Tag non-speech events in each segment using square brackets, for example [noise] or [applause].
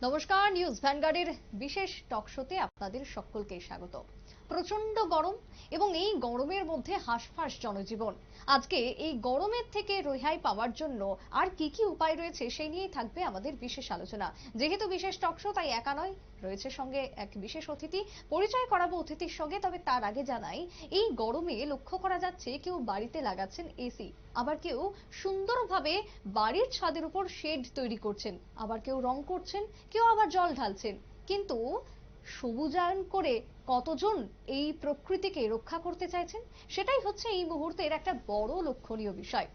নমস্কার নিউজ ভ্যানগার্ডের বিশেষ টক শোতে আপনাদের সকলকে স্বাগত প্রচণ্ড গরম এবং এই গরমের মধ্যে হাঁসফাঁস জনজীবন। আজকে এই গরমের থেকে রেহাই পাওয়ার জন্য আর কি কি উপায় রয়েছে সেই নিয়েই থাকবে আমাদের বিশেষ আলোচনা। যেহেতু বিশেষ টকশো তাই একা নয়, রয়েছে সঙ্গে এক বিশেষ অতিথি। পরিচয় করাবো অতিথির সঙ্গে, তবে তার আগে জানাই, এই গরমে লক্ষ্য করা যাচ্ছে কেউ বাড়িতে লাগাচ্ছেন এসি আবার কেউ সুন্দরভাবে বাড়ির ছাদের উপর শেড তৈরি করছেন, আবার কেউ রং করছেন, কেউ আবার জল ঢালছেন। কিন্তু সবুজায়ন করে কতজন এই প্রকৃতিকে রক্ষা করতে চাইছেন? সেটাই হচ্ছে এই মুহূর্তের একটা বড় লক্ষণীয় বিষয়।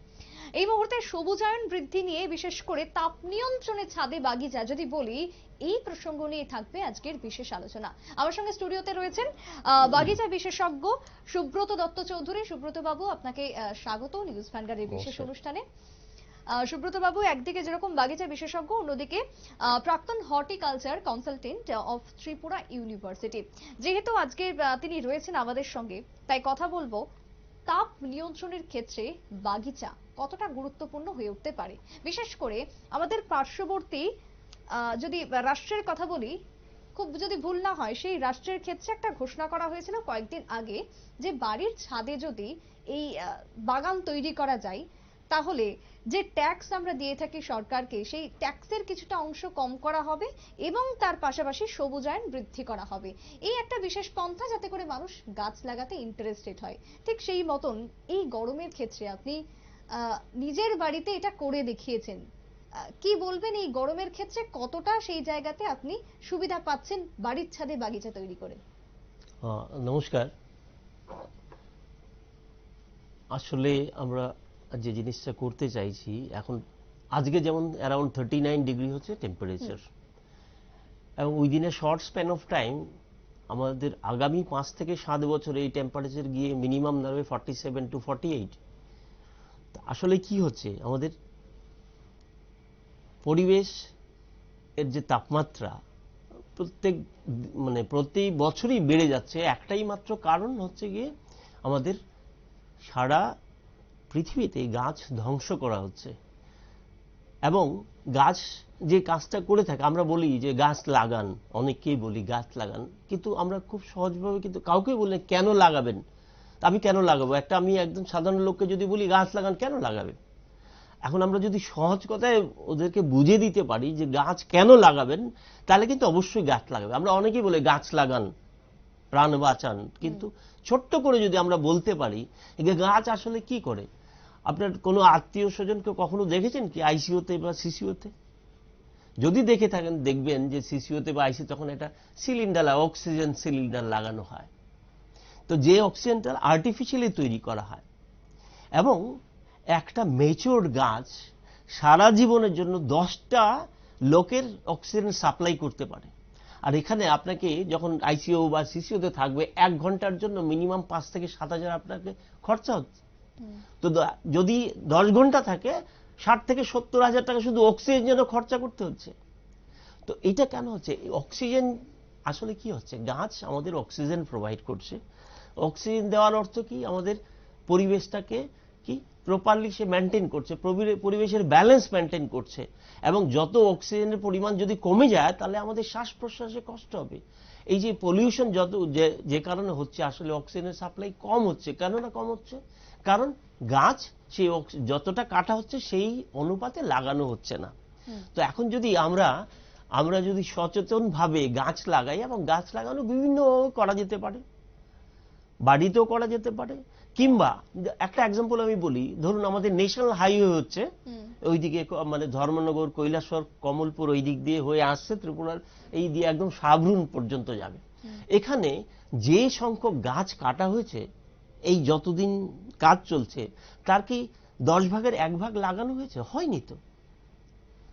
এই মুহূর্তে সবুজায়ন বৃদ্ধি নিয়ে বিশেষ করে তাপ নিয়ন্ত্রণে ছাদে বাগিচা। যদি বলি এই প্রসঙ্গ নিয়ে থাকবে আজকের বিশেষ আলোচনা। আমার সঙ্গে স্টুডিওতে রয়েছেন আহ, বাগিচা বিশেষজ্ঞ সুব্রত দত্ত চৌধুরী। সুব্রত বাবু আপনাকে স্বাগত নিউজ ভ্যানগার্ডের বিশেষ অনুষ্ঠানে। সুব্রত বাবু একদিকে যেরকম বাগিচা বিশেষজ্ঞ, অন্যদিকে প্রাক্তন horticulture consultant of Tripura university. যেহেতু আজকে তিনি রয়েছেন আমাদের সঙ্গে, তাই কথা বলব, তাপ নিয়ন্ত্রণের ক্ষেত্রে বাগিচা কতটা গুরুত্বপূর্ণ হয়ে উঠতে পারে? বিশেষ করে আমাদের পার্শ্ববর্তী যদি রাষ্ট্রের কথা বলি, খুব যদি ভুল না হয়, সেই রাষ্ট্রের ক্ষেত্রে একটা ঘোষণা করা হয়েছিল কয়েকদিন আগে যে বাড়ির ছাদে যদি এই বাগান তৈরি করা যায়, তাহলে যে ট্যাক্স আমরা দিয়ে থাকি সরকারকে, সেই ট্যাক্সের কিছুটা অংশ কম করা হবে এবং তার পাশাপাশি সবুজায়ন বৃদ্ধি করা হবে। এই একটা বিশেষ পন্থা যাতে করে মানুষ গাছ লাগাতে ইন্টারেস্টেড হয়। ঠিক সেই মতন এই গরমের ক্ষেত্রে আপনি নিজের বাড়িতে এটা করে দেখিয়েছেন। কি বলবেন এই গরমের ক্ষেত্রে কতটা সেই জায়গাতে আপনি সুবিধা পাচ্ছেন বাড়ির ছাদে বাগিচা তৈরি করে? নমস্কার। আসলে আমরা যে জিনিসটা করতে চাইছি এখন আজকে যেমন অ্যারাউন্ড থার্টি নাইন ডিগ্রি হচ্ছে টেম্পারেচার এবং within a short span of time আমাদের আগামী পাঁচ থেকে সাত বছর এই টেম্পারেচার গিয়ে মিনিমাম দাঁড়াবে forty seven to forty eight আসলে কি হচ্ছে? আমাদের পরিবেশ এর যে তাপমাত্রা প্রত্যেক মানে প্রতি বছরই বেড়ে যাচ্ছে। একটাই মাত্র কারণ হচ্ছে গিয়ে আমাদের সারা পৃথিবীতে গাছ ধ্বংস করা হচ্ছে। এবং গাছ যে কাজটা করে থাকে আমরা বলি যে গাছ লাগান অনেককেই বলি গাছ লাগান কিন্তু আমরা খুব সহজভাবে কিন্তু কাউকে বলি না, কেন লাগাবেন? আমি কেন লাগাবো? একটা আমি একদম সাধারণ লোককে যদি বলি গাছ লাগান কেন লাগাবে? এখন আমরা যদি সহজ কথায় ওদেরকে বুঝিয়ে দিতে পারি যে গাছ কেন লাগাবেন তাহলে কিন্তু অবশ্যই গাছ লাগাবে। আমরা অনেকেই বলে গাছ লাগান প্রাণ বাঁচান কিন্তু ছোট্ট করে যদি আমরা বলতে পারি যে গাছ আসলে কি করে? আপনার কোনো আত্মীয় স্বজনকে কখনো দেখেছেন কি আইসিওতে বা সিসিওতে যদি দেখে থাকেন, দেখবেন যে সিসিওতে বা আইসি তখন একটা সিলিন্ডার অক্সিজেন সিলিন্ডার লাগানো হয়, তো যে অক্সিজেনটা আর্টিফিশিয়ালি তৈরি করা হয়, এবং একটা মেচোর্ড গাছ সারা জীবনের জন্য দশটা লোকের অক্সিজেন সাপ্লাই করতে পারে। আর এখানে আপনাকে যখন আইসিও বা সিসিওতে থাকবে, এক ঘণ্টার জন্য মিনিমাম পাঁচ থেকে সাত হাজার আপনাকে খরচা হচ্ছে। তো যদি দশ ঘণ্টা থাকে, ষাট থেকে সত্তর হাজার টাকা শুধু অক্সিজেন খরচা করতে হচ্ছে। তো এটা কেন হচ্ছে? অক্সিজেন আসলে কি হচ্ছে? গাছ আমাদের অক্সিজেন প্রোভাইড করছে। অক্সিজেন দেওয়ার অর্থ কি? আমাদের পরিবেশটাকে কি? প্রপারলি সে মেনটেন করছে পরিবেশের ব্যালেন্স মেনটেন করছে। এবং যত অক্সিজেনের পরিমাণ যদি কমে যায়, তাহলে আমাদের শ্বাস প্রশ্বাসে কষ্ট হবে। এই যে পলিউশন যত যে কারণে হচ্ছে, আসলে অক্সিজেনের সাপ্লাই কম হচ্ছে। কেন না কম হচ্ছে? কারণ গাছ সেই যতটা কাটা হচ্ছে সেই অনুপাতে লাগানো হচ্ছে না। তো এখন যদি আমরা আমরা যদি সচেতনভাবে গাছ লাগাই এবং গাছ লাগানো বিভিন্ন করা যেতে পারে বাড়িতেও করা যেতে পারে কিংবা একটা এক্সাম্পল আমি বলি ধরুন আমাদের ন্যাশনাল হাইওয়ে হচ্ছে। ওইদিকে মানে ধর্মনগর কৈলাসর কমলপুর ওই দিক দিয়ে হয়ে আসছে ত্রিপুরার এই দিয়ে একদম সাবরুন পর্যন্ত যাবে। এখানে যে সংখ্যক গাছ কাটা হয়েছে এই যতদিন কাজ চলছে, তার কি দশ ভাগের এক ভাগ লাগানো হয়েছে? হয়নি তো।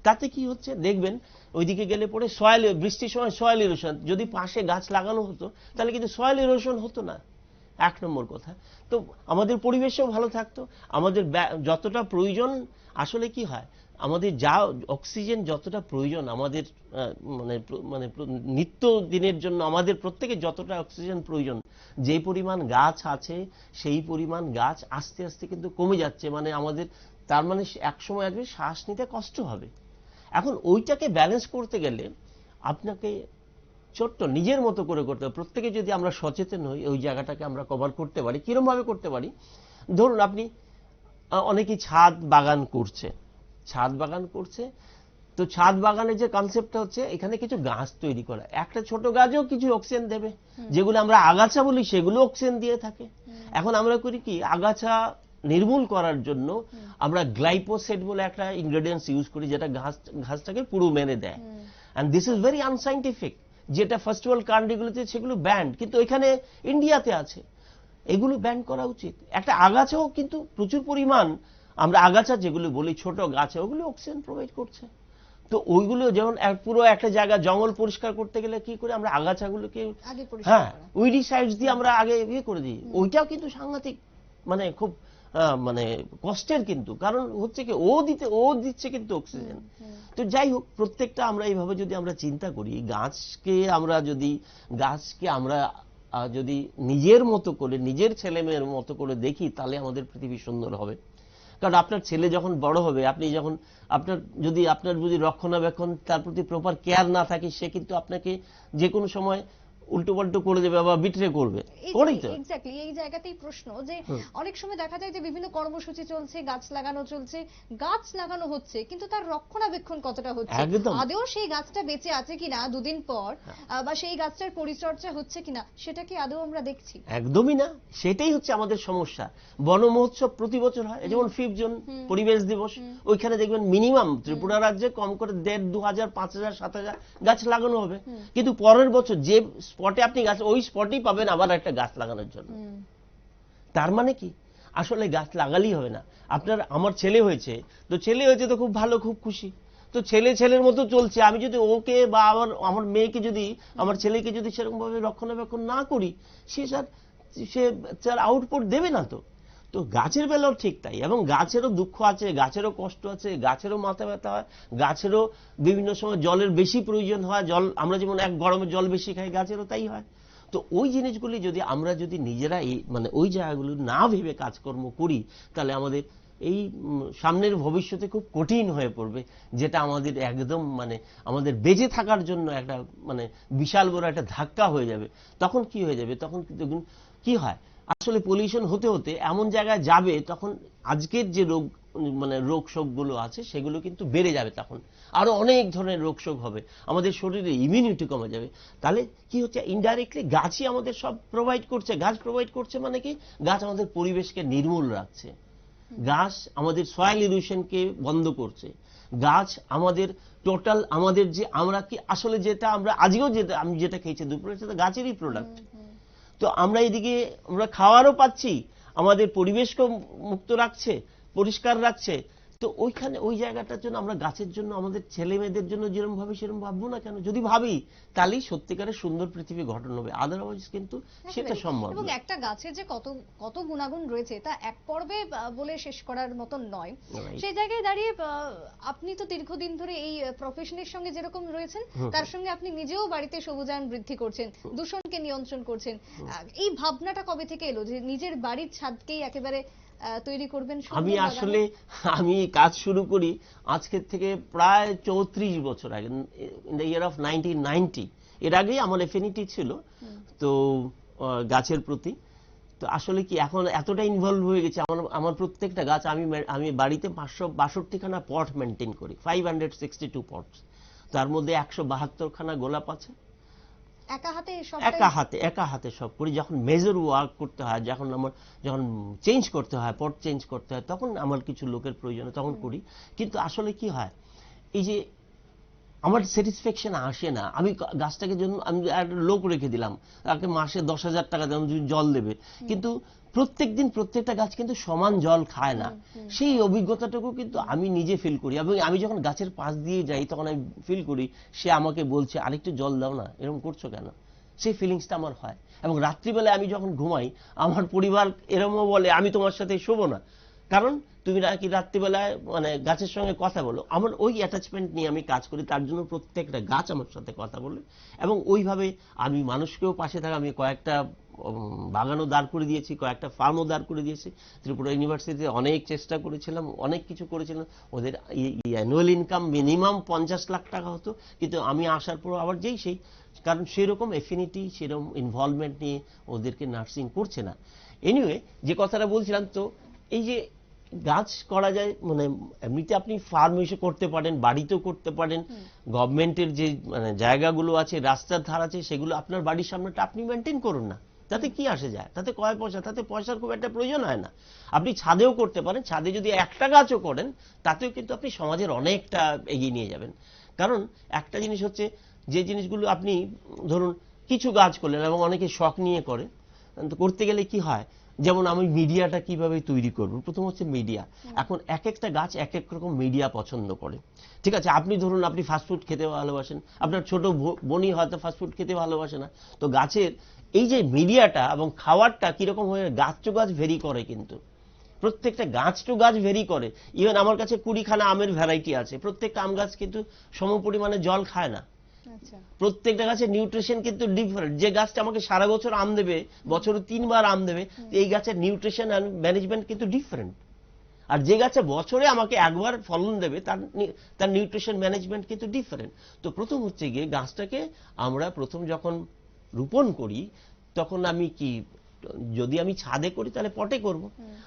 তাতে কি হচ্ছে? দেখবেন, ওইদিকে গেলে পরে সয়েল বৃষ্টির সময় সয়েল ইরোশন যদি পাশে গাছ লাগানো হতো, তাহলে কিন্তু সয়েল ইরোশন হতো না। এক নম্বর কথা। তো আমাদের পরিবেশও ভালো থাকতো। আমাদের যতটা প্রয়োজন, আসলে কি হয়? আমাদের যা অক্সিজেন যতটা প্রয়োজন আমাদের মানে মানে নিত্য দিনের জন্য আমাদের প্রত্যেকের যতটা অক্সিজেন প্রয়োজন, যে পরিমাণ গাছ আছে, সেই পরিমাণ গাছ আস্তে আস্তে কিন্তু কমে যাচ্ছে। মানে আমাদের, তার মানে এক সময় আসবে, শ্বাস নিতে কষ্ট হবে। এখন ওইটাকে ব্যালেন্স করতে গেলে আপনাকে ছোট্ট নিজের মতো করে করতে হবে। প্রত্যেকে যদি আমরা সচেতন হই, ওই জায়গাটাকে আমরা কভার করতে পারি কিরম ভাবে করতে পারি? ধরুন আপনি অনেকেই ছাদ বাগান করছে। ছাদ বাগান করছে। তো ছাদ বাগানের যে কনসেপ্টটা হচ্ছে এখানে কিছু গাছ তৈরি করা। একটা ছোট গাছও কিছু অক্সিজেন দেবে। যেগুলো আমরা আগাছা বলি সেগুলো অক্সিজেন দিয়ে থাকে। এখন আমরা করি কি আগাছা নির্মূল করার জন্য আমরা গ্লাইপোসেট বলে একটা ইনগ্রেডিয়েন্টস ইউজ করি যেটা ঘাস ঘাসটাকে পুরো মেরে দেয়। And this is very unscientific যেটা ফার্স্ট ওয়ার্ল্ড কান্ট্রিগুলোতে সেগুলো ব্যান্ড কিন্তু এখানে ইন্ডিয়াতে আছে। এগুলো ব্যান্ড করা উচিত। একটা আগাছাও কিন্তু প্রচুর পরিমাণ আমরা আগাছা যেগুলো বলি ছোট গাছে ওগুলো অক্সিজেন প্রোভাইড করছে। তো ওইগুলো যেমন পুরো একটা জায়গা জঙ্গল পরিষ্কার করতে গেলে কি করে আমরা আগাছাগুলোকে হ্যাঁ করা উইডিসাইডস দিয়ে আমরা আগে ইয়ে করে দিই। ওইটাও কিন্তু সাংঘাতিক মানে খুব মানে কষ্টের কিন্তু। কারণ হচ্ছে কি ও দিতে ও দিচ্ছে কিন্তু অক্সিজেন তো যাই হোক প্রত্যেকটা আমরা এইভাবে যদি আমরা চিন্তা করি গাছকে আমরা যদি গাছকে আমরা যদি নিজের মতো করে নিজের ছেলে মেয়ের মতো করে দেখি তাহলে আমাদের পৃথিবী সুন্দর হবে। কারণ আপনার ছেলে যখন বড় হবে, আপনি যখন আপনার, যদি আপনার যদি রক্ষণাবেক্ষণ তার প্রতি প্রপার কেয়ার না থাকে, সে কিন্তু আপনাকে যে কোনো সময় উল্টো পাল্টো করে দেবে বা বিট্রে করবে। করেই তো। এক্স্যাক্টলি এই জায়গাতেই প্রশ্ন যে অনেক সময় দেখা যায় যে বিভিন্ন কর্মসূচি চলছে গাছ লাগানো চলছে গাছ লাগানো হচ্ছে কিন্তু তার রক্ষণাবেক্ষণ কতটা হচ্ছে। আদেও সেই গাছটা বেঁচে আছে কিনা দুদিন পর বা সেই গাছটার পরিচর্যা হচ্ছে কিনা সেটা কি আদৌ আমরা দেখছি? একদমই না। সেটাই হচ্ছে আমাদের সমস্যা। বন মহোৎসব প্রতি বছর হয়। যেমন ফিফথ জুন পরিবেশ দিবস ওইখানে দেখবেন মিনিমাম ত্রিপুরা রাজ্যে কম করে দেড় দু হাজার পাঁচ হাজার সাত হাজার গাছ লাগানো হবে। কিন্তু পরের বছর যে স্পটে আপনি গাছ ওই স্পটেই পাবেন আবার একটা গাছ লাগানোর জন্য। তার মানে কি? আসলে গাছ লাগালেই হবে না। আপনার আমার ছেলে হয়েছে তো ছেলে হয়েছে তো খুব ভালো খুব খুশি। তো ছেলে ছেলের মতো চলছে আমি যদি ওকে বা আমার আমার মেয়েকে যদি আমার ছেলেকে যদি সেরকমভাবে রক্ষণাবেক্ষণ না করি সে স্যার সে তার আউটপুট দেবে না তো। তো গাছের বেলাও ঠিক তাই। এবং গাছেরও দুঃখ আছে, গাছেরও কষ্ট আছে, গাছেরও মাথা ব্যথা হয়, গাছেরও বিভিন্ন সময় জলের বেশি প্রয়োজন হয়, জল, আমরা যেমন এক গরমে জল বেশি খাই, গাছেরও তাই হয়। তো ওই জিনিসগুলি যদি আমরা যদি নিজেরা মানে ওই জায়গাগুলো না ভেবে কাজকর্ম করি, তাহলে আমাদের এই সামনের ভবিষ্যতে খুব কঠিন হয়ে পড়বে, যেটা আমাদের একদম মানে আমাদের বেঁচে থাকার জন্য একটা মানে বিশাল বড় একটা ধাক্কা হয়ে যাবে। তখন কি হয়ে যাবে? তখন দেখুন, কি হয়? আসলে পলিউশন হতে হতে এমন জায়গায় যাবে, তখন আজকের যে রোগ মানে রোগ শোকগুলো আছে, সেগুলো কিন্তু বেড়ে যাবে তখন। আরও অনেক ধরনের রোগ শোক হবে, আমাদের শরীরে ইমিউনিটি কমে যাবে। তাহলে কি হচ্ছে? ইনডাইরেক্টলি গাছই আমাদের সব প্রোভাইড করছে। গাছ প্রোভাইড করছে মানে কি? গাছ আমাদের পরিবেশকে নির্মূল রাখছে। গাছ আমাদের সয়েল ইরোশনকে বন্ধ করছে। গাছ আমাদের টোটাল আমাদের যে আমরা কি আসলে যেটা আমরা, আজকেও যেটা, আমি যেটা খেয়েছি দুপুরে সেটা গাছেরই প্রোডাক্ট তো আমরা এদিকে আমরা খাওয়ারও পাচ্ছি আমাদের পরিবেশকেও মুক্ত রাখছে পরিষ্কার রাখছে। তো ওইখানে ওই জায়গাটার জন্য আমরা গাছের জন্য আমাদের ছেলে মেয়েদের জন্য যেরকম ভাবি সেরকম ভাববো না কেন? যদি ভাবি তাহলেই সত্যিকারের সুন্দর পৃথিবী গঠন হবে। আদারওয়াইজ কিন্তু সেটা। সম্ভব এবং একটা গাছের যে কত কত গুণাগুণ রয়েছে তা এক পর্বে বলে শেষ করার মতন নয়. সেই জায়গায় দাঁড়িয়ে আপনি তো দীর্ঘদিন ধরে এই প্রফেশনের সঙ্গে যেরকম রয়েছেন তার সঙ্গে আপনি নিজেও বাড়িতে সবুজায়ন বৃদ্ধি করছেন দূষণকে নিয়ন্ত্রণ করছেন। এই ভাবনাটা কবে থেকে এলো যে নিজের বাড়ির ছাদকেই একেবারে তৈরি করবেন আমি আসলে আমি কাজ শুরু করি আজকের থেকে প্রায় চৌত্রিশ বছর আগে in the year of nineteen ninety এর আগেই আমার এফিনিটি ছিল তো গাছের প্রতি। তো আসলে কি এখন এতটা ইনভলভ হয়ে গেছে আমার আমার প্রত্যেকটা গাছ আমি আমি বাড়িতে পাঁচশো বাষট্টিখানা পট মেনটেন করি five hundred sixty two pots তার মধ্যে একশো বাহাত্তরখানা গোলাপ আছে একা হাতে সব একা হাতে একা হাতে সব করি। যখন মেজর ওয়ার্ক করতে হয় যখন আমার যখন চেঞ্জ করতে হয় পট চেঞ্জ করতে হয় তখন আমার কিছু লোকের প্রয়োজন তখন করি। কিন্তু আসলে কি হয়? এই যে আমার স্যাটিসফ্যাকশন আসে না। আমি গাছটাকে জন্য আমি একটা লোক রেখে দিলাম তাকে মাসে দশ হাজার টাকা দিলাম যদি জল দেবে। কিন্তু প্রত্যেকদিন প্রত্যেকটা গাছ কিন্তু সমান জল খায় না। সেই অভিজ্ঞতাটুকু কিন্তু আমি নিজে ফিল করি এবং আমি যখন গাছের পাশ দিয়ে যাই তখন আমি ফিল করি সে আমাকে বলছে আরেকটু জল দাও না এরকম করছ কেন? সেই ফিলিংসটা আমার হয়। এবং রাত্রিবেলায় আমি যখন ঘুমাই আমার পরিবার এরমও বলে আমি তোমার সাথে শোবো না। কারণ তুমি নাকি রাত্রিবেলায় মানে গাছের সঙ্গে কথা বলো। আমার ওই অ্যাটাচমেন্ট নিয়ে আমি কাজ করি তার জন্য প্রত্যেকটা গাছ আমার সাথে কথা বলে। এবং ওইভাবে আমি মানুষকেও পাশে থাকা আমি কয়েকটা বাগানও দাঁড় করে দিয়েছি কয়েকটা ফার্মও দাঁড় করে দিয়েছি। ত্রিপুরা ইউনিভার্সিটিতে অনেক চেষ্টা করেছিলাম অনেক কিছু করেছিলাম। ওদের অ্যানুয়াল ইনকাম মিনিমাম পঞ্চাশ লাখ টাকা হতো কিন্তু আমি আসার পর আবার যেই সেই কারণ সেরকম এফিনিটি সেরকম ইনভলভমেন্ট নিয়ে ওদেরকে নার্সিং করছে না। এনিওয়ে যে কথাটা বলছিলাম তো এই যে গাছ করা যায় মানে এমনিতে আপনি ফার্ম এসে করতে পারেন বাড়িতেও করতে পারেন গভর্নমেন্টের যে মানে জায়গাগুলো আছে রাস্তার ধার আছে সেগুলো আপনার বাড়ির সামনেটা আপনি মেনটেন করুন না। তাতে কি আসে যায়? তাতে কয় পয়সা? তাতে পয়সার খুব একটা প্রয়োজন হয় না। আপনি ছাদেও করতে পারেন। ছাদে যদি একটা গাছও করেন, তাতেও কিন্তু আপনি সমাজের অনেকটা এগিয়ে নিয়ে যাবেন। কারণ একটা জিনিস হচ্ছে, যে জিনিসগুলো আপনি, ধরুন, কিছু গাছ করলেন এবং অনেকে শখ নিয়ে করে করতে গেলে কি হয়? যেমন আমি মিডিয়াটা কীভাবে তৈরি করব? প্রথম হচ্ছে মিডিয়া এখন এক একটা গাছ এক এক রকম মিডিয়া পছন্দ করে। ঠিক আছে আপনি ধরুন আপনি ফাস্টফুড খেতে ভালোবাসেন। আপনার ছোট বোনই হয়তো ফাস্টফুড খেতে ভালোবাসে না। তো গাছের এই যে মিডিয়াটা এবং খাওয়ারটা কীরকম হয়ে গাছ টু গাছ ভেরি করে কিন্তু। প্রত্যেকটা গাছ টু গাছ ভেরি করে। ইভেন আমার কাছে কুড়িখানা আমের ভ্যারাইটি আছে। প্রত্যেকটা আম গাছ কিন্তু সম পরিমাণে জল খায় না। প্রত্যেকটা গাছের নিউট্রিশন কিন্তু ডিফারেন্ট যে গাছটা আমাকে সারা বছর আম দেবে বছরে তিনবার আম দেবে এই গাছের নিউট্রিশন অ্যান্ড ম্যানেজমেন্ট কিন্তু ডিফারেন্ট আর যে গাছে বছরে আমাকে একবার ফলন দেবে তার তার নিউট্রিশন ম্যানেজমেন্ট কিন্তু ডিফারেন্ট তো প্রথম হচ্ছে গিয়ে গাছটাকে আমরা প্রথম যখন রোপণ করি তখন আমি কি যদি আমি ছাদে করি তাহলে পটে করব।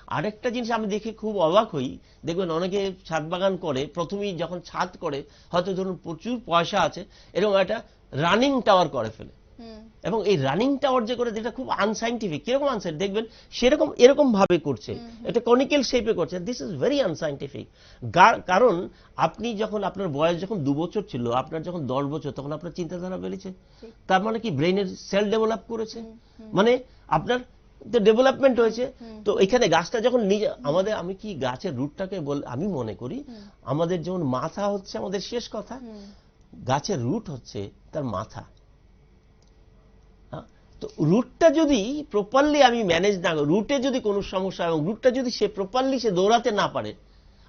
আরেকটা জিনিস আমি দেখে খুব অবাক হই। দেখবেন অনেকে ছাদ বাগান করে প্রথমেই যখন ছাদ করে হয়তো ধরুন প্রচুর পয়সা আছে এরকম একটা রানিং টাওয়ার করে ফেলে। এবং এই রানিং টাওয়ার যে করে যেটা খুব আনসাইন্টিফিক কীরকম আনসাইন্টিফিক দেখবেন সেরকম এরকম ভাবে করছে। এটা কনিক্যাল শেপে করছে। দিস ইজ ভেরি আনসাইন্টিফিক কারণ আপনি যখন আপনার বয়স যখন দু বছর ছিল আপনার যখন দশ বছর তখন আপনার চিন্তাধারা বেড়েছে। তার মানে কি ব্রেনের সেল ডেভেলপ করেছে? মানে আপনার তো ডেভেলপমেন্ট হয়েছে। তো এখানে গাছটা যখন নিজে আমাদের আমি কি গাছের রুটটাকে বল আমি মনে করি আমাদের যেমন মাথা হচ্ছে আমাদের শেষ কথা গাছের রুট হচ্ছে তার মাথা। হ্যাঁ? তো রুটটা যদি প্রপারলি আমি ম্যানেজ না রুটে যদি কোনো সমস্যা এবং রুটটা যদি সে প্রপারলি সে দৌড়াতে না পারে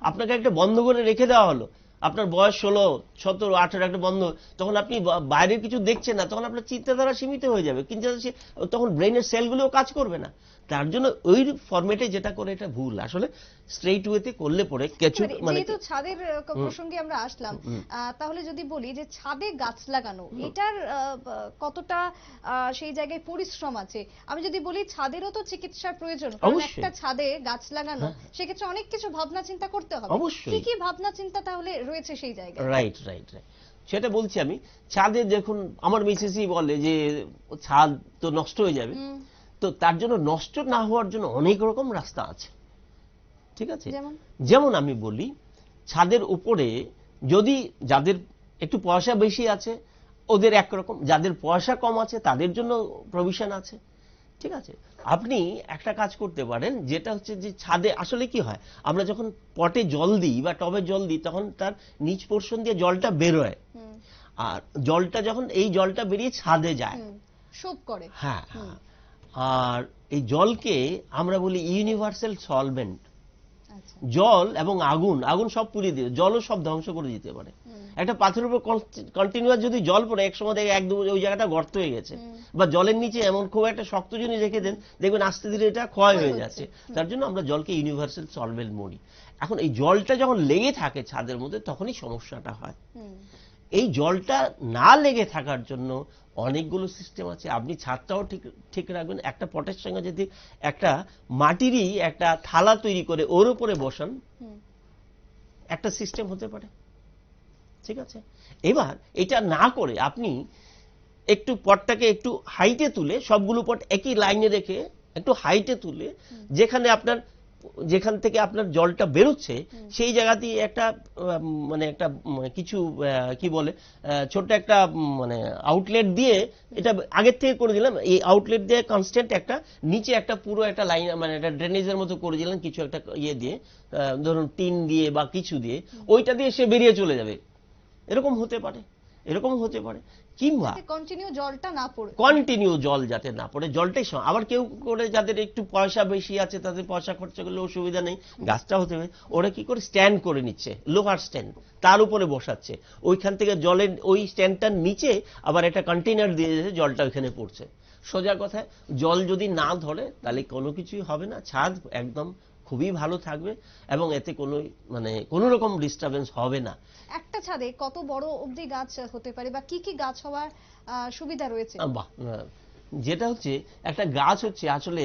আপনাকে একটা বন্ধ করে রেখে দেওয়া হলো আপনার বয়স ষোলো, সতেরো, আঠেরো একটা বন্ধ, তখন আপনি বাইরের কিছু দেখছেন না, তখন আপনার চিন্তাধারা সীমিত হয়ে যাবে। কিন্তু তখন ব্রেনের সেলগুলোও কাজ করবে না। তার জন্য ওই ফরম্যাটে যেটা করে এটা ভুল। আসলে স্ট্রেইট ওয়েতে করলে পরে কিছু মানে যেহেতু ছাদের প্রসঙ্গে আমরা আসলাম তাহলে যদি বলি যে ছাদে গাছ লাগানো এটার কতটা সেই জায়গায় পরিশ্রম আছে? আমি যদি বলি ছাদেরও তো চিকিৎসার প্রয়োজন কারণ একটা ছাদে গাছ লাগানো সেক্ষেত্রে অনেক কিছু ভাবনা চিন্তা করতে হবে। অবশ্যই। কি কি ভাবনা চিন্তা তাহলে রয়েছে সেই জায়গায়? রাইট রাইট রাইট সেটা বলছি আমি ছাদে দেখুন আমার মিসেসই বলে যে ছাদ তো নষ্ট হয়ে যাবে। তো তার জন্য নষ্ট না হওয়ার জন্য অনেক রকম রাস্তা আছে। ঠিক আছে? যেমন? আমি বলি ছাদের উপরে যদি যাদের একটু পয়সা বেশি আছে ওদের একরকম যাদের পয়সা কম আছে তাদের জন্য প্রভিশন আছে। ঠিক আছে? আপনি একটা কাজ করতে পারেন যেটা হচ্ছে যে ছাদে আসলে কি হয় আমরা যখন পটে জল দিই বা টবে জল দিই তখন তার নিচ পোর্শন দিয়ে জলটা বেরোয়। আর জলটা যখন এই জলটা বেরিয়ে ছাদে যায়। শোধ করে। হ্যাঁ হ্যাঁ। আর এই জলকে আমরা বলি ইউনিভার্সাল সলভেন্ট। আচ্ছা। জল এবং আগুন আগুন সব পুড়িয়ে দিয়ে জলও সব ধ্বংস করে দিতে পারে। একটা পাথরের উপর কন্টিনিউয়াস যদি জল পড়ে এক সময় দেখে এক দু ওই জায়গাটা গর্ত হয়ে গেছে। বা জলের নিচে এমন খুব একটা শক্ত জিনিস রেখে দেন দেখবেন আস্তে ধীরে এটা ক্ষয় হয়ে যাচ্ছে। তার জন্য আমরা জলকে ইউনিভার্সাল সলভেন্ট মরি এখন এই জলটা যখন লেগে থাকে ছাদের মধ্যে তখনই সমস্যাটা হয়। এই জলটা না লেগে থাকার জন্য অনেকগুলো সিস্টেম আছে। আপনি ছাদটাও ঠিক ঠিক রাখবেন। একটা পটের সঙ্গে যদি একটা মাটিরই একটা থালা তৈরি করে ওর উপরে বসান একটা সিস্টেম হতে পারে। ঠিক আছে? এবার এটা না করে আপনি একটু পটটাকে একটু হাইটে তুলে সবগুলো পট একই লাইনে রেখে একটু হাইটে তুলে যেখানে আপনার যেখান থেকে আপনার জলটা বেরোচ্ছে সেই জায়গাতেই একটা মানে একটা কিছু কি বলে ছোট্ট একটা মানে আউটলেট দিয়ে এটা আগের থেকে করে দিলাম। এই আউটলেট দিয়ে কনস্ট্যান্ট একটা নিচে একটা পুরো একটা লাইন মানে একটা ড্রেনেজের মতো করে দিলাম কিছু একটা ইয়ে দিয়ে ধরুন টিন দিয়ে বা কিছু দিয়ে ওইটা দিয়ে সে বেরিয়ে চলে যাবে। এরকম হতে পারে। এরকম হতে পারে। কিংবা কন্টিনিউ জলটা না পড়ে। কন্টিনিউ জল যাতে না পড়ে জলটাই সম- আবার কেউ করে যাদের একটু পয়সা বেশি আছে তাদের পয়সা খরচা করলে অসুবিধা নেই গাছটা হতে হবে ওরা কি করে স্ট্যান্ড করে নিচ্ছে লোহার স্ট্যান্ড তার উপরে বসাচ্ছে। ওইখান থেকে জলের ওই স্ট্যান্ডটার নিচে আবার একটা কন্টেনার দিয়ে দিয়েছে জলটা ওইখানে পড়ছে। সোজা কথায় জল যদি না ধরে তাহলে কোনো কিছুই হবে না। ছাদ একদম খুবই ভালো থাকবে এবং এতে কোনো মানে কোনো রকম ডিস্টারবেন্স হবে না। একটা ছাদে কত বড় অবধি গাছ হতে পারে বা কি কি গাছ হওয়ার সুবিধা রয়েছে? বাহ যেটা হচ্ছে একটা গাছ হচ্ছে আসলে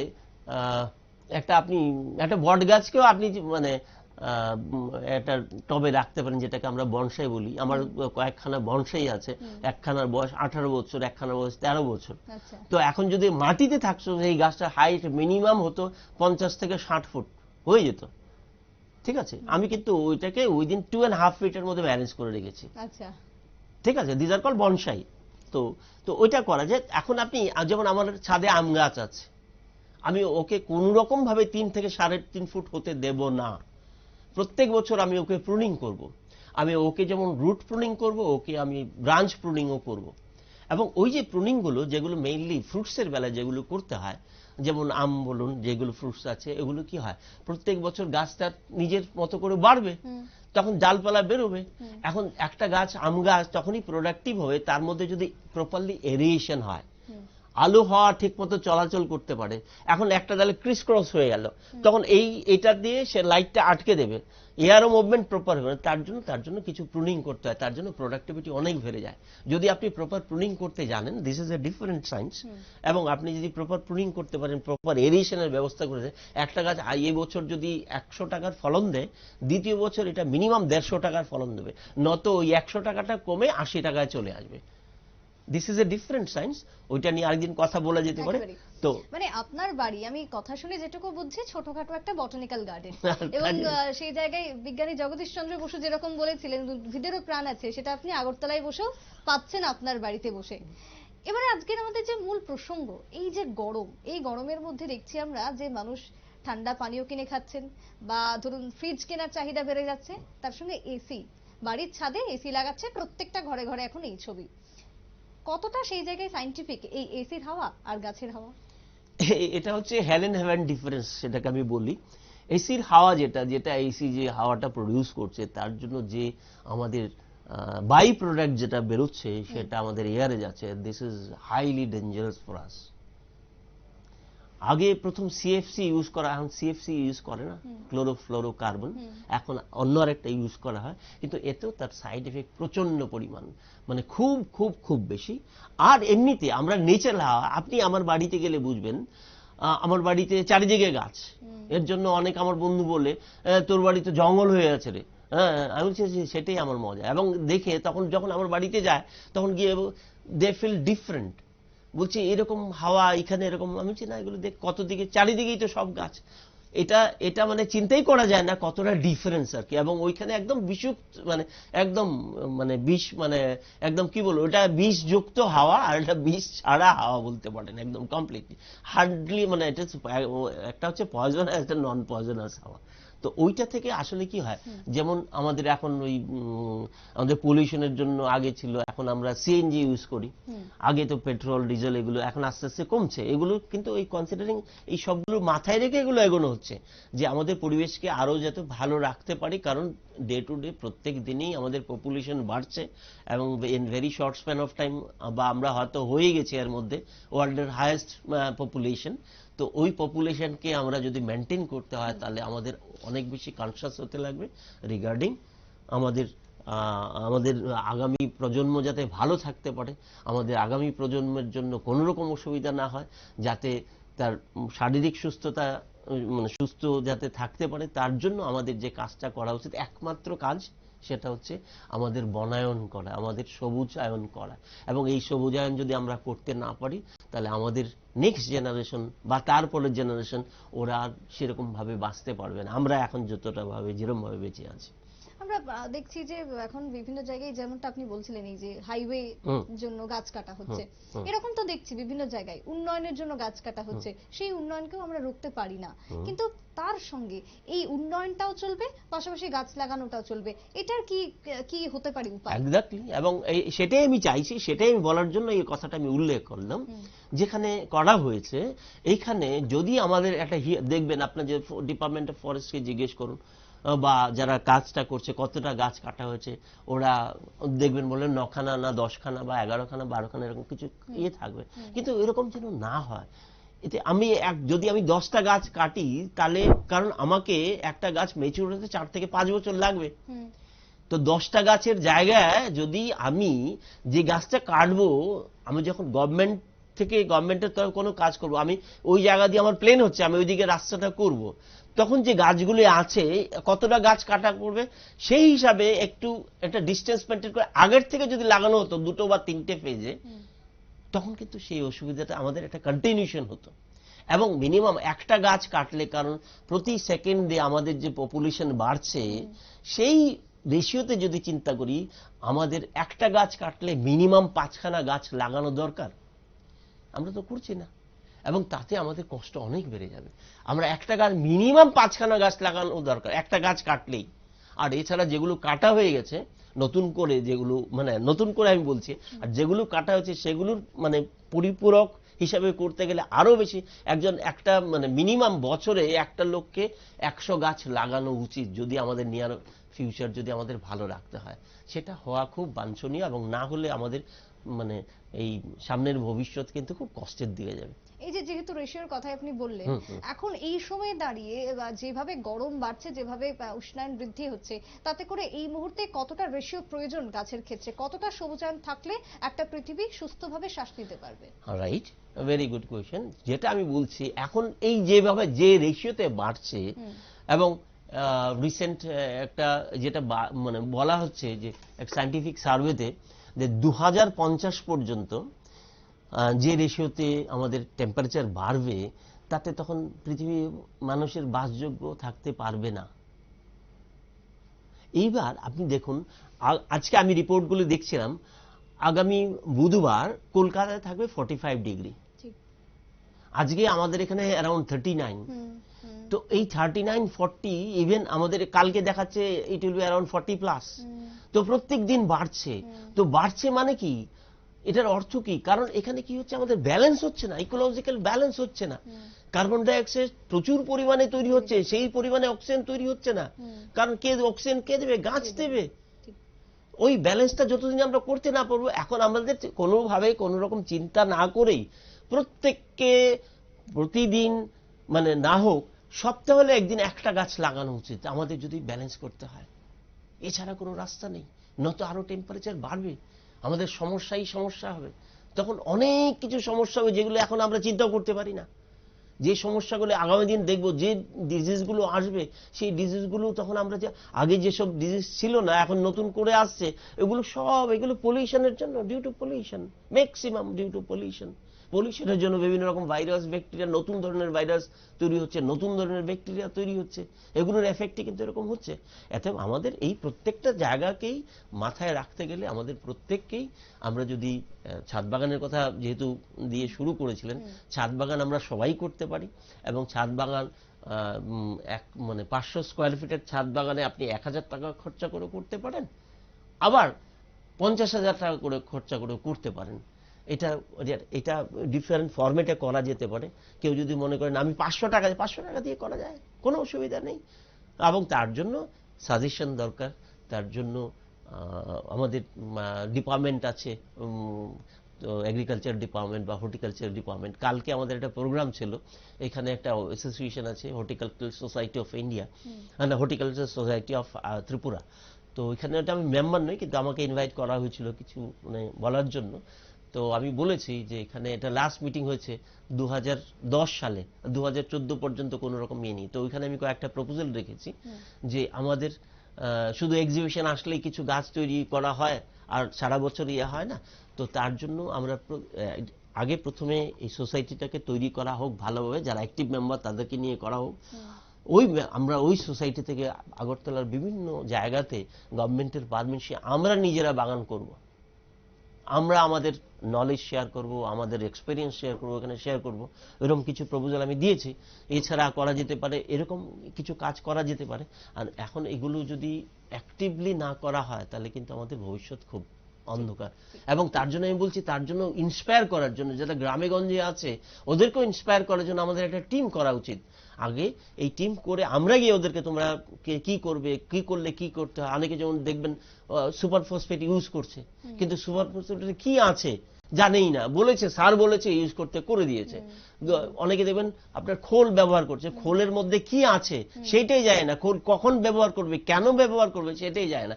একটা আপনি একটা বট গাছকেও আপনি মানে একটা টবে রাখতে পারেন যেটাকে আমরা বনসাই বলি। আমার কয়েকখানা বনসাই আছে। একখানার বয়স আঠারো বছর একখানার বয়স তেরো বছর। আচ্ছা। তো এখন যদি মাটিতে থাকতো এই গাছটার হাইট মিনিমাম হতো পঞ্চাশ থেকে ষাট ফুট। হয়ে যেত। ঠিক আছে? আমি কিন্তু ওইটাকে উইদিন টু অ্যান্ড হাফ ফিটের মধ্যে ম্যানেজ করে রেখেছি। আচ্ছা। ঠিক আছে? দিজ আর কল বনসাই তো তো ওইটা করা যায়। এখন আপনি যেমন আমার ছাদে আম গাছ আছে আমি ওকে কোন রকম ভাবে তিন থেকে সাড়ে তিন ফুট হতে দেব না। প্রত্যেক বছর আমি ওকে প্রুনিং করব। আমি ওকে যেমন রুট প্রুনিং করব ওকে আমি ব্রাঞ্চ প্রুনিংও করব। এবং ওই যে প্রুনিংগুলো যেগুলো মেইনলি ফ্রুটসের বেলায় যেগুলো করতে হয় যেমন আম বলুন যেগুলো ফ্রুটস আছে এগুলো কি হয়? প্রত্যেক বছর গাছটা নিজের মতো করে বাড়বে তখন ডালপালা বেরোবে। এখন একটা গাছ আম গাছ তখনই প্রোডাক্টিভ হবে তার মধ্যে যদি প্রপারলি এরিয়েশন হয়। আলো হওয়া ঠিক মতো চলাচল করতে পারে। এখন একটা ডালে ক্রিস ক্রস হয়ে গেল। তখন এই এটা দিয়ে সে লাইটটা আটকে দেবে। এয়ারও মুভমেন্ট প্রপার হবে না। তার জন্য তার জন্য কিছু প্রুনিং করতে হয়। তার জন্য প্রোডাক্টিভিটি অনেক বেড়ে যায়। যদি আপনি প্রপার প্রুনিং করতে জানেন this is a different science এবং আপনি যদি প্রপার প্রুনিং করতে পারেন প্রপার এরিয়েশনের ব্যবস্থা করে দেন, একটা গাছ এই বছর যদি একশো টাকার ফলন দেয় দ্বিতীয় বছর এটা মিনিমাম দেড়শো টাকার ফলন দেবে। নত ওই একশো টাকাটা কমে আশি টাকায় চলে আসবে। This is a different science ওইটা নিয়ে আরেকদিন কথা বলা যেতে পারে। তো মানে আপনার বাড়ি আমি কথা শুনে যেটুকু বুঝছি ছোটখাটো একটা বটানিক্যাল গার্ডেন [laughs] এবং সেই জায়গায় বিজ্ঞানী জগদীশ চন্দ্র বসু যেরকম বলেছিলেন উদ্ভিদেরও প্রাণ আছে সেটা আপনি আগরতলায় বসেও পাচ্ছেন আপনার বাড়িতে বসে। এবারে আজকের আমাদের যে মূল প্রসঙ্গ এই যে গরম এই গরমের মধ্যে দেখছি আমরা যে মানুষ ঠান্ডা পানীয় কিনে খাচ্ছেন বা ধরুন ফ্রিজ কেনার চাহিদা বেড়ে যাচ্ছে তার সঙ্গে এসি বাড়ির ছাদে এসি লাগাচ্ছে প্রত্যেকটা ঘরে ঘরে এখন এই ছবি। কতটা সেই জায়গায় সাইন্টিফিক এই এসির হাওয়া আর গাছের হাওয়া? এটা হচ্ছে হেলেন হ্যাভেন ডিফারেন্স সেটাকে আমি বলি। এসির হাওয়া যেটা যেটা এসি যে হাওয়াটা প্রডিউস করছে তার জন্য যে আমাদের বাই প্রোডাক্ট যেটা বেরোচ্ছে সেটা আমাদের এয়ারে যাচ্ছে। This is highly dangerous for us আগে প্রথম সিএফসি ইউজ করা এখন সিএফসি ইউজ করে না ক্লোরোফ্লোরো কার্বন এখন অন্য আরেকটা ইউজ করা হয় কিন্তু এতেও তার সাইড এফেক্ট প্রচণ্ড পরিমাণ মানে খুব খুব খুব বেশি। আর এমনিতে আমরা নেচার হাওয়া আপনি আমার বাড়িতে গেলে বুঝবেন আমার বাড়িতে চারিদিকে গাছ। এর জন্য অনেক আমার বন্ধু বলে "আহ, তোর বাড়িতে জঙ্গল হয়ে আছে রে। হ্যাঁ আমি বলছি সেটাই আমার মজা। এবং দেখে তখন যখন আমার বাড়িতে যায় তখন গিয়ে দে ফিল ডিফারেন্ট বলছি, এরকম হাওয়া, এখানে এরকম। আমি বলছি, না, এগুলো দেখ কত দিকে চারিদিকেই তো সব গাছ। এটা এটা মানে চিন্তাই করা যায় না কতটা ডিফারেন্স আর কি। এবং ওইখানে একদম বিষুক্ত মানে একদম মানে বিষ মানে একদম কি বলব, ওটা বিষ যুক্ত হাওয়া আর এটা বিষ ছাড়া হাওয়া বলতে পারেন একদম কমপ্লিটলি হার্ডলি মানে এটা একটা হচ্ছে পয়জন আর একটা নন পয়জনাস হাওয়া। তো ওইটা থেকে আসলে কি হয়? যেমন আমাদের এখন ওই আমাদের পলিউশনের জন্য আগে ছিল এখন আমরা সিএনজি ইউজ করি। আগে তো পেট্রোল ডিজেল এগুলো এখন আস্তে আস্তে কমছে। এগুলো কিন্তু ওই কনসিডারিং এই সবগুলো মাথায় রেখে এগুলো এগোনো হচ্ছে। যে আমাদের পরিবেশকে আরও যাতে ভালো রাখতে পারি কারণ ডে টু ডে প্রত্যেক দিনেই আমাদের পপুলেশন বাড়ছে এবং in very short span of time বা আমরা হয়তো হয়ে গেছি এর মধ্যে ওয়ার্ল্ডের হায়েস্ট পপুলেশন তো ওই পপুলেশনকে আমরা যদি মেনটেন করতে হয়, তাহলে আমাদের অনেক বেশি কনসাস হতে লাগবে রিগার্ডিং আমাদের আমাদের আগামী প্রজন্ম যাতে ভালো থাকতে পারে। আমাদের আগামী প্রজন্মের জন্য কোনো রকম অসুবিধা না হয়, যাতে তার শারীরিক সুস্থতা মানে সুস্থ যাতে থাকতে পারে, তার জন্য আমাদের যে কাজটা করা উচিত, একমাত্র কাজ সেটা হচ্ছে আমাদের বনায়ন করা, আমাদের সবুজায়ন করা। এবং এই সবুজায়ন যদি আমরা করতে না পারি, তাহলে আমাদের নেক্সট জেনারেশন বা তারপরের জেনারেশন ওরা আর সেরকমভাবে বাঁচতে পারবে না। আমরা এখন যতটাভাবে ভাবে যেরকম ভাবে বেঁচে আছি। আমরা দেখছি যে এখন বিভিন্ন জায়গায় যেমনটা আপনি বলছিলেন এই যে হাইওয়ে জন্য গাছ কাটা হচ্ছে এরকম তো দেখছি বিভিন্ন জায়গায়। উন্নয়নের জন্য গাছ কাটা হচ্ছে সেই উন্নয়নকেও আমরা রুখতে পারি না। কিন্তু তার সঙ্গে এই উন্নয়নটাও চলবে পাশাপাশি গাছ লাগানোটাও চলবে। এটার কি কি হতে পারে উপায়? এক্স্যাক্টলি এবং সেটাই আমি চাইছি সেটাই আমি বলার জন্য এই কথাটা আমি উল্লেখ করলাম। যেখানে করা হয়েছে এইখানে যদি আমাদের একটা দেখবেন আপনার যে ডিপার্টমেন্ট অফ ফরেস্টকে জিজ্ঞেস করুন বা যারা কাজটা করছে কতটা গাছ কাটা হয়েছে ওরা দেখবেন বললেন নখানা না দশখানা বা এগারোখানা বারোখানা এরকম কিছু ইয়ে থাকবে। কিন্তু এরকম যেন না হয় এতে আমি এক যদি আমি দশটা গাছ কাটি তাহলে কারণ আমাকে একটা গাছ মেচুর হতে চার থেকে পাঁচ বছর লাগবে। তো দশটা গাছের জায়গায় যদি আমি যে গাছটা কাটবো আমি যখন গভর্নমেন্ট থেকে গভর্নমেন্টের তরফ কোনো কাজ করব আমি ওই জায়গা দিয়ে আমার প্লেন হচ্ছে আমি ওইদিকে রাস্তাটা করব। তখন যে গাছগুলি আছে কতটা গাছ কাটা পড়বে সেই হিসাবে একটু একটা ডিস্টেন্স মেনটেন করে আগের থেকে যদি লাগানো হতো দুটো বা তিনটে ফেজে হুম, তখন কিন্তু সেই অসুবিধাটা আমাদের একটা কন্টিনিউশন হতো। এবং মিনিমাম একটা গাছ কাটলে কারণ প্রতি সেকেন্ডে আমাদের যে পপুলেশন বাড়ছে সেই রেশিওতে যদি চিন্তা করি আমাদের একটা গাছ কাটলে মিনিমাম পাঁচখানা গাছ লাগানো দরকার? আমরা তো করছি না। এবং তাতে আমাদের কষ্ট অনেক বেড়ে যাবে। আমরা একটা গাছ মিনিমাম পাঁচখানা গাছ লাগানো দরকার, একটা গাছ কাটলেই। আর এছাড়া যেগুলো কাটা হয়ে গেছে, নতুন করে যেগুলো মানে নতুন করে আমি বলছি, আর যেগুলো কাটা হয়েছে সেগুলোর মানে পরিপূরক হিসাবে করতে গেলে আরও বেশি। একজন একটা মানে মিনিমাম বছরে একটা লোককে একশো গাছ লাগানো উচিত যদি আমাদের নিয়ার ফিউচার যদি আমাদের ভালো রাখতে হয়। সেটা হওয়া খুব বাঞ্ছনীয় এবং না হলে আমাদের মানে এই সামনের ভবিষ্যৎ কিন্তু খুব কষ্টের দিকে যাবে। এই যে যেহেতু রেশিওর কথাই আপনি বললেন। এখন এই সময়ে দাঁড়িয়ে যেভাবে গরম বাড়ছে যেভাবে উষ্ণায়ন বৃদ্ধি হচ্ছে তাতে করে এই মুহূর্তে কতটা রেশিও প্রয়োজন গাছের ক্ষেত্রে কতটা সবুজায়ন থাকলে একটা পৃথিবী সুস্থভাবে শ্বাস নিতে পারবে রাইট ভেরি গুড কোয়েশ্চেন যেটা আমি বলছি এখন এই যেভাবে যে রেশিওতে বাড়ছে। এবং রিসেন্ট একটা যেটা মানে বলা হচ্ছে যে এক সাইন্টিফিক সার্ভেতে যে দু হাজার পঞ্চাশ পর্যন্ত যে রেশিওতে আমাদের টেম্পারেচার বাড়বে তাতে তখন পৃথিবী মানুষের বাসযোগ্য থাকতে পারবে না। এইবার আপনি দেখুন আজকে আমি রিপোর্টগুলো দেখছিলাম আগামী বুধবার কলকাতায় থাকবে ফর্টি ফাইভ ডিগ্রি আজকে আমাদের এখানে অ্যারাউন্ড থার্টি নাইন তো এই থার্টি নাইন ফর্টি ইভেন আমাদের কালকে দেখাচ্ছে it will be around forty plus তো প্রত্যেক দিন বাড়ছে তো বাড়ছে মানে কি? এটার অর্থ কি? কারণ এখানে কি হচ্ছে? আমাদের ব্যালেন্স হচ্ছে না ইকোলজিক্যাল ব্যালেন্স হচ্ছে না। কার্বন ডাইঅক্সাইড প্রচুর পরিমাণে তৈরি হচ্ছে সেই পরিমাণে অক্সিজেন তৈরি হচ্ছে না। কারণ কে অক্সিজেন কে দেবে? গাছ দেবে? ওই ব্যালেন্সটা যতদিন আমরা করতে না পারব এখন আমাদের কোনোভাবে কোনো রকম চিন্তা না করেই প্রত্যেককে প্রতিদিন মানে না হোক সপ্তাহ হলে একদিন একটা গাছ লাগানো উচিত আমাদের যদি ব্যালেন্স করতে হয়। এছাড়া কোনো রাস্তা নেই নত আরও টেম্পারেচার বাড়বে। আমাদের সমস্যাই সমস্যা হবে। তখন অনেক কিছু সমস্যা হবে যেগুলো এখন আমরা চিন্তাও করতে পারি না। যে সমস্যাগুলো আগামী দিন দেখব, যে ডিজিজগুলো আসবে, সেই ডিজিজগুলো তখন আমরা যে, আগে যেসব ডিজিজ ছিল না, এখন নতুন করে আসছে, এগুলো সব, এগুলো পলিউশনের জন্য due to pollution maximum due to pollution পলিউশনের জন্য বিভিন্ন রকম ভাইরাস ব্যাকটেরিয়া নতুন ধরনের ভাইরাস তৈরি হচ্ছে নতুন ধরনের ব্যাকটেরিয়া তৈরি হচ্ছে। এগুলোর এফেক্টে কিন্তু এরকম হচ্ছে। এতে আমাদের এই প্রত্যেকটা জায়গাকেই মাথায় রাখতে গেলে আমাদের প্রত্যেককেই আমরা যদি ছাদ বাগানের কথা যেহেতু দিয়ে শুরু করেছিলেন ছাদ বাগান আমরা সবাই করতে পারি এবং ছাদ বাগান এক মানে পাঁচশো স্কোয়ার ফিটের ছাদ বাগানে আপনি এক হাজার টাকা খরচা করে করতে পারেন। আবার পঞ্চাশ হাজার টাকা করে খরচা করে করতে পারেন। এটা এটা ডিফারেন্ট ফরম্যাটে করা যেতে পারে। কেউ যদি মনে করেন আমি পাঁচশো টাকা পাঁচশো টাকা দিয়ে করা যায় কোনো অসুবিধা নেই। এবং তার জন্য সাজেশন দরকার তার জন্য আমাদের ডিপার্টমেন্ট আছে এগ্রিকালচার ডিপার্টমেন্ট বা হর্টিকালচার ডিপার্টমেন্ট কালকে আমাদের একটা প্রোগ্রাম ছিল এখানে একটা অ্যাসোসিয়েশন আছে হর্টিকালচার সোসাইটি অফ ইন্ডিয়া না হর্টিকালচার সোসাইটি অফ ত্রিপুরা। তো এখানে আমি মেম্বার নই কিন্তু আমাকে ইনভাইট করা হয়েছিল কিছু মানে বলার জন্য। তো আমি বলেছি যে এখানে এটা লাস্ট মিটিং হয়েছে দু হাজার দশ সালে দু হাজার চোদ্দ পর্যন্ত কোনো রকম ইয়ে নেই। তো ওইখানে আমি কয়েকটা প্রপোজাল রেখেছি যে আমাদের শুধু এক্সিবিশন আসলেই কিছু গাছ তৈরি করা হয় আর সারা বছর ইয়ে হয় না। তো তার জন্য আমরা আগে প্রথমে এই সোসাইটিটাকে তৈরি করা হোক ভালোভাবে যারা অ্যাক্টিভ মেম্বার তাদেরকে নিয়ে করা হোক। ওই আমরা ওই সোসাইটি থেকে আগরতলার বিভিন্ন জায়গাতে গভর্নমেন্টের পারমিশন আমরা নিজেরা বাগান করব। আমরা আমাদের নলেজ শেয়ার করব, আমাদের এক্সপিরিয়েন্স শেয়ার করব, এখানে শেয়ার করব, এরকম কিছু প্রপোজাল আমি দিয়েছি। এছাড়া করা যেতে পারে, এরকম কিছু কাজ করা যেতে পারে। আর এখন এগুলো যদি অ্যাক্টিভলি না করা হয়, তাহলে কিন্তু আমাদের ভবিষ্যৎ খুব অন্ধকার। এবং তার জন্য আমি বলছি, তার জন্য ইন্সপায়ার করার জন্য, যারা গ্রামে গঞ্জে আছে, ওদেরকেও ইন্সপায়ার করার জন্য আমাদের একটা টিম করা উচিত। আগে এই টিম করে আমরা গিয়ে ওদেরকে তোমরা কি করবে কি করলে কি করতে হয়? অনেকে যেমন দেখবেন সুপার ফসফেট ইউজ করছে। কিন্তু সুপার ফসফেটে কি আছে জানেই না। বলেছে স্যার বলেছে ইউজ করতে করে দিয়েছে। অনেকে দেখবেন আপনার খোল ব্যবহার করছে। খোলের মধ্যে কি আছে সেটাই যায় না। খোল কখন ব্যবহার করবে কেন ব্যবহার করবে সেটাই যায় না।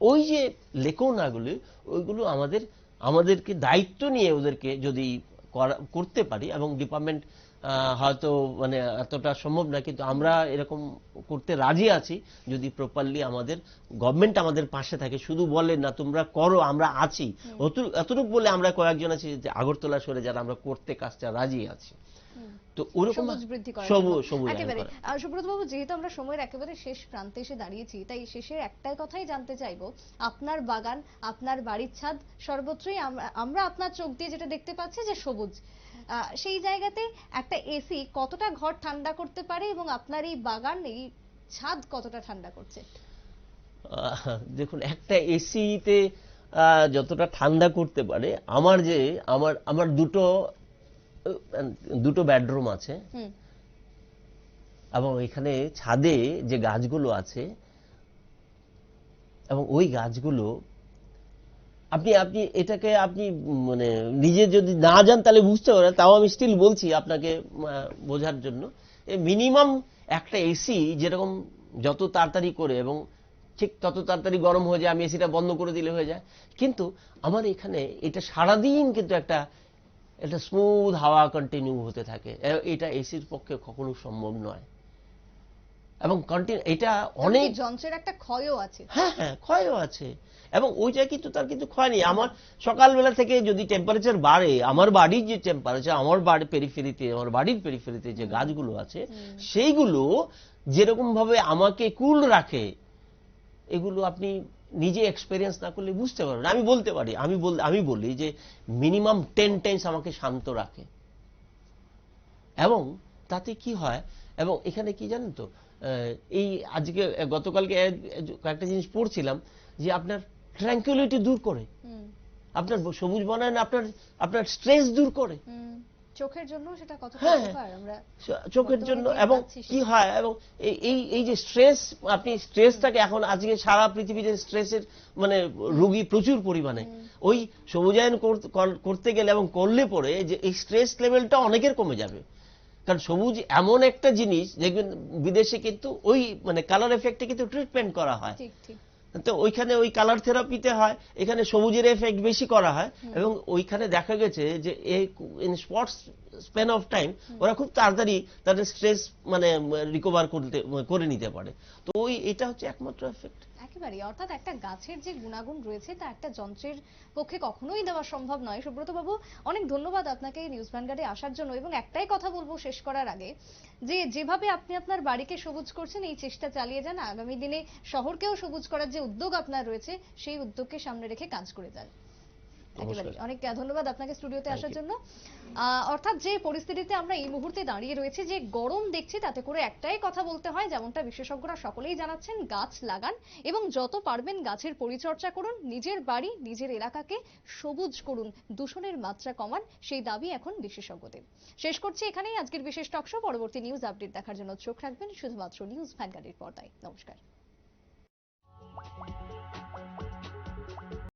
ওই যে লেখনাগুলি ওইগুলো আমাদের আমাদেরকে দায়িত্ব নিয়ে ওদেরকে যদি করা- করতে পারি এবং ডিপার্টমেন্ট হয়তো মানে এতটা সম্ভব না কিন্তু আমরা এরকম করতে রাজি আছি যদি প্রপারলি আমাদের গভর্নমেন্ট আমাদের পাশে থাকে। শুধু বলে না তোমরা করো আমরা আছি। এতটুকু বলে আমরা কয়েকজন আছি যে আগরতলা সরে যারা আমরা করতে কাজটা রাজি আছি। তো ওরকম সবুজ বৃদ্ধি করার সবুজ জন্য। সবুজ একেবারে। সুব্রত বাবু যেহেতু আমরা সময়ের একেবারে শেষ প্রান্তে এসে দাঁড়িয়েছি তাই শেষের একটাই কথাই জানতে চাইব। আপনার বাগান আপনার বাড়ির ছাদ সর্বত্রই আমরা- আপনার চোখ দিয়ে যেটা দেখতে পাচ্ছি যে সবুজ। সেই জায়গাতে একটা এসি কতটা ঘর ঠান্ডা করতে পারে এবং আপনার এই বাগান এই ছাদ কতটা ঠান্ডা করছে? দেখুন একটা এসিতে যতটা ঠান্ডা করতে পারে আমার যে আমার আমার দুটো দুটো বেডরুম আছে। এবং এখানে ছাদে যে গাছগুলো আছে এবং ওই গাছগুলো আপনি আপনি এটাকে আপনি মানে নিজে যদি না যান তাহলে বুঝতে পারেন, তাও আমি স্টিল বলছি আপনাকে বোঝার জন্য। মিনিমাম একটা এসি যেরকম যত তাড়াতাড়ি করে এবং ঠিক তত তাড়াতাড়ি গরম হয়ে যায়, আমি এসিটা বন্ধ করে দিলে হয়ে যায়। কিন্তু আমার এখানে এটা সারাদিন কিন্তু একটা একটা স্মুথ হাওয়া কন্টিনিউ হতে থাকে। এটা এসির পক্ষে কখনো সম্ভব নয়। এবং কন্টিনিউ এটা অনেক যন্ত্রের একটা ক্ষয়ও আছে। হ্যাঁ হ্যাঁ ক্ষয়ও আছে। এবং ওইটা কিন্তু তার কিন্তু ক্ষয় নেই। আমার সকালবেলা থেকে যদি টেম্পারেচার বাড়ে আমার বাড়ির যে টেম্পারেচার আমার বাড়ির পেরিফেরিতে আমার বাড়ির পেরিফেরিতে যে গাছগুলো আছে সেইগুলো যেরকম ভাবে আমাকে কুল রাখে এগুলো আপনি নিজে এক্সপেরিয়েন্স না করলে বুঝতে পারবেন আমি বলতে পারি আমি বল আমি বলি যে মিনিমাম টেন টাইমস আমাকে শান্ত রাখে। এবং তাতে কি হয় এবং এখানে কি জানেন তো এই আজকে গতকালকে কয়েকটা জিনিস পড়ছিলাম যে আপনার ট্র্যাঙ্কুলিটি দূর করে। আপনার সবুজ বনায়ন আপনার আপনার স্ট্রেস দূর করে। চোখের জন্য সেটা কতটা হ্যাঁ। উপকার? আমরা চোখের জন্য এবং কি হয় এবং এই- এই যে স্ট্রেস আপনি স্ট্রেসটাকে এখন আজকে সারা পৃথিবীতে স্ট্রেসের মানে রোগী প্রচুর পরিমাণে। ওই সবুজায়ন কর- কর- করতে গেলে এবং করলে পরে যে এই স্ট্রেস লেভেলটা অনেকের কমে যাবে। কারণ সবুজ এমন একটা জিনিস দেখবেন বিদেশে কিন্তু ওই মানে কালার এফেক্টে কিন্তু ট্রিটমেন্ট করা হয়। তো ওইখানে ওই কালার থেরাপিতে হয় এখানে সবুজের এফেক্ট বেশি করা হয় এবং ওইখানে দেখা গেছে যে এই in spots span of time ওরা খুব তাড়াতাড়ি তাদের স্ট্রেস মানে রিকভার করতে করে নিতে পারে। তো ওই এটা হচ্ছে একমাত্র এফেক্ট একেবারে অর্থাৎ একটা গাছের যে গুণাগুণ রয়েছে, তা একটা যন্ত্রের পক্ষে কখনোই দেওয়া সম্ভব নয়। সুব্রত বাবু অনেক ধন্যবাদ আপনাকে নিউজ ভ্যানগার্ডে আসার জন্য। এবং একটাই কথা বলব শেষ করার আগে, যে যেভাবে আপনি আপনার বাড়িকে সবুজ করছেন, এই চেষ্টা চালিয়ে যান। আগামী দিনে শহরকেও সবুজ করার যে উদ্যোগ আপনার রয়েছে, সেই উদ্যোগকে সামনে রেখে কাজ করে যান। অনেক ধন্যবাদ আপনাকে স্টুডিওতে আসার জন্য। অর্থাৎ যে পরিস্থিতিতে আমরা এই মুহূর্তে দাঁড়িয়ে রয়েছে যে গরম দেখছি তাতে করে একটাই কথা বলতে হয় যেমনটা বিশেষজ্ঞরা সকলেই জানাচ্ছেন গাছ লাগান এবং যত পারবেন গাছের পরিচর্যা করুন নিজের বাড়ি নিজের এলাকাকে সবুজ করুন দূষণের মাত্রা কমান সেই দাবি এখন বিশেষজ্ঞদের। শেষ করছি এখানেই আজকের বিশেষ টকশো পরবর্তী নিউজ আপডেট দেখার জন্য চোখ রাখবেন শুধুমাত্র নিউজ ভ্যানগার্ডের পর্দায়। নমস্কার।